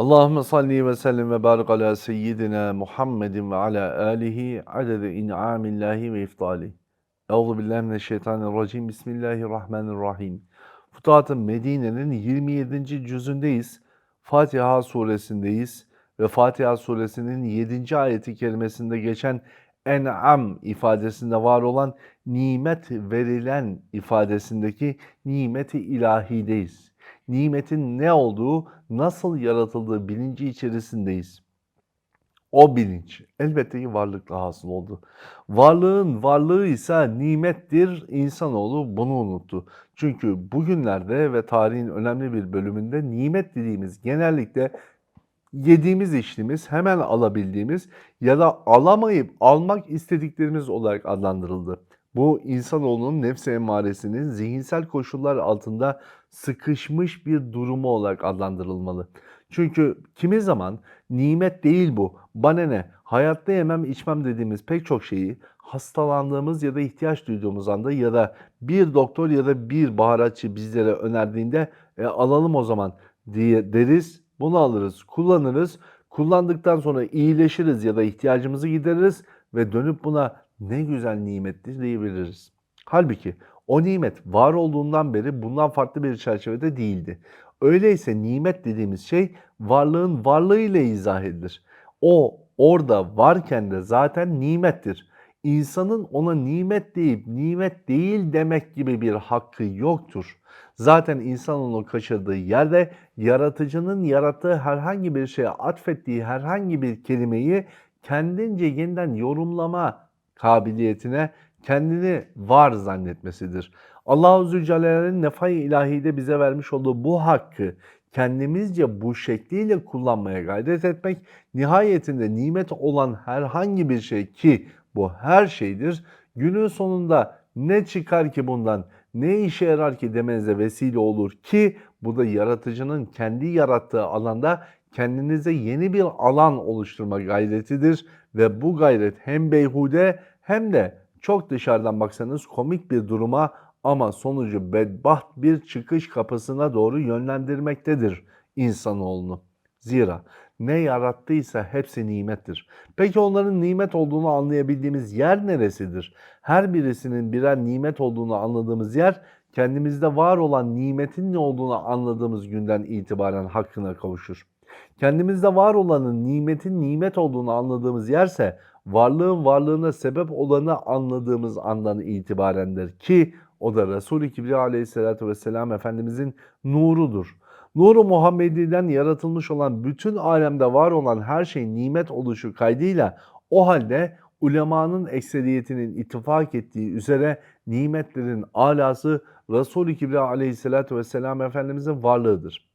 Allahümme salli ve sellem ve barik ala seyyidina Muhammedin ve ala alihi adede in'amillahi ve iftali. Euzu billahi mineşşeytanirracim. Bismillahirrahmanirrahim. Futuhat-ı Medine'nin 27. cüzündeyiz. Fatiha suresindeyiz ve Fatiha suresinin 7. ayeti kerimesinde geçen en'am ifadesinde var olan nimet verilen ifadesindeki nimeti ilahideyiz nimetin ne olduğu, nasıl yaratıldığı bilinci içerisindeyiz. O bilinç elbette ki varlıkla hasıl oldu. Varlığın varlığı ise nimettir. İnsanoğlu bunu unuttu. Çünkü bugünlerde ve tarihin önemli bir bölümünde nimet dediğimiz genellikle yediğimiz içtiğimiz, hemen alabildiğimiz ya da alamayıp almak istediklerimiz olarak adlandırıldı. Bu insanoğlunun nefs emmaresinin zihinsel koşullar altında sıkışmış bir durumu olarak adlandırılmalı. Çünkü kimi zaman nimet değil bu, bana ne, hayatta yemem içmem dediğimiz pek çok şeyi hastalandığımız ya da ihtiyaç duyduğumuz anda ya da bir doktor ya da bir baharatçı bizlere önerdiğinde e, alalım o zaman diye deriz. Bunu alırız, kullanırız. Kullandıktan sonra iyileşiriz ya da ihtiyacımızı gideririz ve dönüp buna ne güzel nimettir diyebiliriz. Halbuki o nimet var olduğundan beri bundan farklı bir çerçevede değildi. Öyleyse nimet dediğimiz şey varlığın varlığıyla izah edilir. O orada varken de zaten nimettir. İnsanın ona nimet deyip nimet değil demek gibi bir hakkı yoktur. Zaten insan onu kaçırdığı yerde yaratıcının yarattığı herhangi bir şeye atfettiği herhangi bir kelimeyi kendince yeniden yorumlama kabiliyetine kendini var zannetmesidir. Allahu Zülcelal'in nefai ilahide bize vermiş olduğu bu hakkı kendimizce bu şekliyle kullanmaya gayret etmek, nihayetinde nimet olan herhangi bir şey ki bu her şeydir, günün sonunda ne çıkar ki bundan, ne işe yarar ki demenize vesile olur ki bu da yaratıcının kendi yarattığı alanda kendinize yeni bir alan oluşturma gayretidir ve bu gayret hem beyhude hem de çok dışarıdan baksanız komik bir duruma ama sonucu bedbaht bir çıkış kapısına doğru yönlendirmektedir insanoğlunu. Zira ne yarattıysa hepsi nimettir. Peki onların nimet olduğunu anlayabildiğimiz yer neresidir? Her birisinin birer nimet olduğunu anladığımız yer kendimizde var olan nimetin ne olduğunu anladığımız günden itibaren hakkına kavuşur. Kendimizde var olanın nimetin nimet olduğunu anladığımız yerse varlığın varlığına sebep olanı anladığımız andan itibarendir ki o da Resul-i Kibriya aleyhissalatü vesselam Efendimizin nurudur. Nuru Muhammedi'den yaratılmış olan bütün alemde var olan her şey nimet oluşu kaydıyla o halde ulemanın ekseriyetinin ittifak ettiği üzere nimetlerin alası Resul-i Kibriya aleyhissalatü vesselam Efendimizin varlığıdır.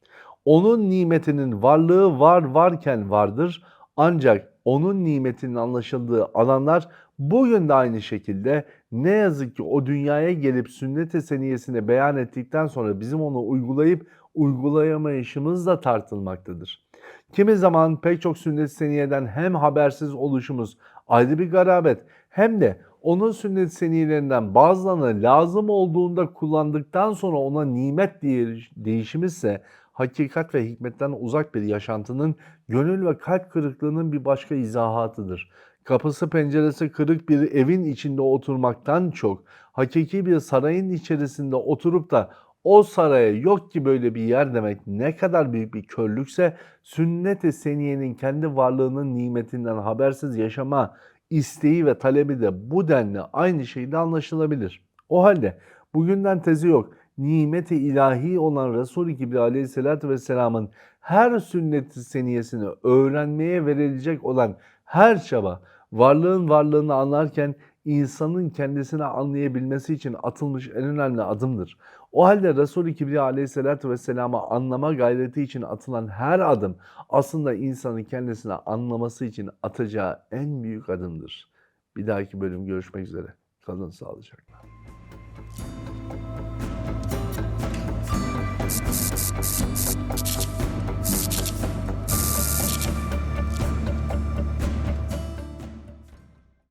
Onun nimetinin varlığı var varken vardır ancak onun nimetinin anlaşıldığı alanlar bugün de aynı şekilde ne yazık ki o dünyaya gelip sünnet-i beyan ettikten sonra bizim onu uygulayıp uygulayamayışımız da tartılmaktadır. Kimi zaman pek çok sünnet-i seniyeden hem habersiz oluşumuz ayrı bir garabet hem de onun sünnet seniyelerinden bazılarını lazım olduğunda kullandıktan sonra ona nimet diye değişimizse hakikat ve hikmetten uzak bir yaşantının gönül ve kalp kırıklığının bir başka izahatıdır. Kapısı penceresi kırık bir evin içinde oturmaktan çok hakiki bir sarayın içerisinde oturup da o saraya yok ki böyle bir yer demek ne kadar büyük bir körlükse sünnet-i seniyenin kendi varlığının nimetinden habersiz yaşama isteği ve talebi de bu denli aynı şeyde anlaşılabilir. O halde bugünden tezi yok nimeti ilahi olan Resul-i Kibri aleyhissalatü vesselamın her sünnet-i seniyesini öğrenmeye verilecek olan her çaba varlığın varlığını anlarken insanın kendisini anlayabilmesi için atılmış en önemli adımdır. O halde Resul-i Kibriya aleyhissalatü vesselam'ı anlama gayreti için atılan her adım aslında insanın kendisini anlaması için atacağı en büyük adımdır. Bir dahaki bölüm görüşmek üzere. Kalın sağlıcakla.